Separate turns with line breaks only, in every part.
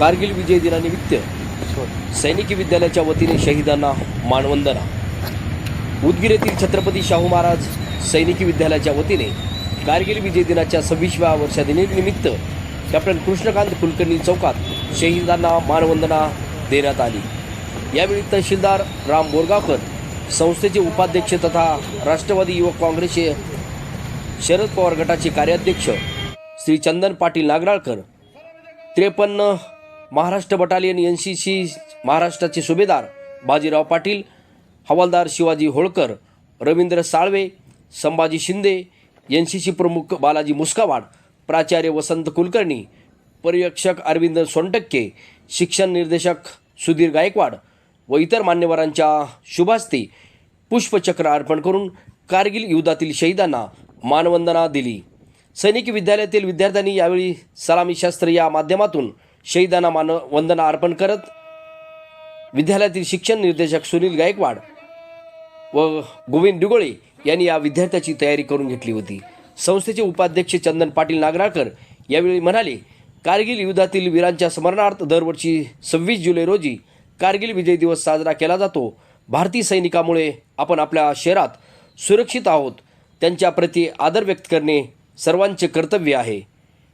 कारगिल विजय दिनानिमित्त सैनिकी विद्यालयाच्या वतीने शहीदांना मानवंदना. उदगीर येथील छत्रपती शाहू महाराज सैनिकी विद्यालयाच्या वतीने कारगिल विजय दिनाच्या सव्वीसव्या वर्षादिनीनिमित्त कॅप्टन कृष्णकांत कुलकर्णी चौकात शहीदांना मानवंदना देण्यात आली. यावेळी तहसीलदार राम बोरगावकर संस्थेचे उपाध्यक्ष तथा राष्ट्रवादी युवक काँग्रेसचे शरद पवार गटाचे कार्याध्यक्ष श्री चंदन पाटील नागराळकर त्रेपन्न Maharashtra battalion N C C महाराष्ट्राचे सुभेदार बाजीराव पाटील हवालदार Shivaji Holkar Ravindra Salve Sambhaji Shinde N C C प्रमुख बालाजी मुस्कावाड प्राचार्य वसंत कुलकर्णी पर्यवेक्षक अरविंद सोनटक्के शिक्षण निर्देशक सुधीर गायकवाड व इतर मान्यवरांच्या शुभास्ते पुष्पचक्र अर्पण करून कारगिल युद्धातील शहीदांना मानवंदना दिली. सैनिकी विद्यालयातील विद्यार्थ्यांनी यावेळी सलामी शास्त्र या माध्यमातून शहीदांना मानवंदना अर्पण करत विद्यालयातील शिक्षण निर्देशक सुनील गायकवाड व गोविंद डुगोळे यांनी या विद्यार्थ्याची तयारी करून घेतली होती. संस्थेचे उपाध्यक्ष चंदन पाटील नागराळकर यावेळी म्हणाले कारगिल युद्धातील वीरांच्या स्मरणार्थ दरवर्षी सव्वीस जुलै रोजी कारगिल विजय दिवस साजरा केला जातो. भारतीय सैनिकामुळे आपण आपल्या शहरात सुरक्षित आहोत. त्यांच्याप्रती आदर व्यक्त करणे सर्वांचे कर्तव्य आहे.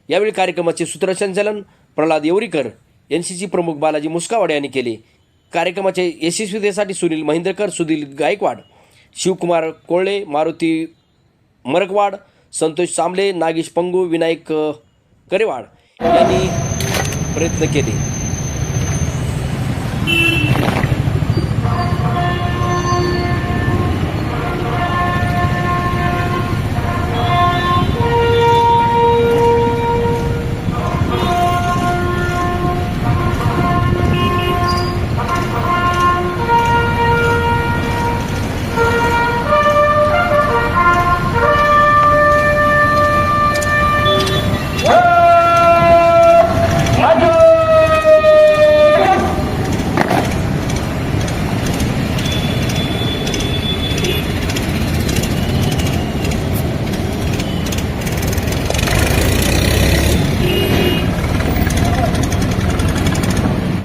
यावेळी कार्यक्रमाचे सूत्रसंचालन Pralhad Yevarikar N C C प्रमुख बालाजी मुस्कावाडे यांनी केले. कार्यक्रमाच्या यशस्वीतेसाठी सुनील महेंद्रकर सुधील गायकवाड शिवकुमार कोळळे मारुती मरकवाड संतोष सामले नागेश पंगू विनायक करेवाड यांनी प्रयत्न केले.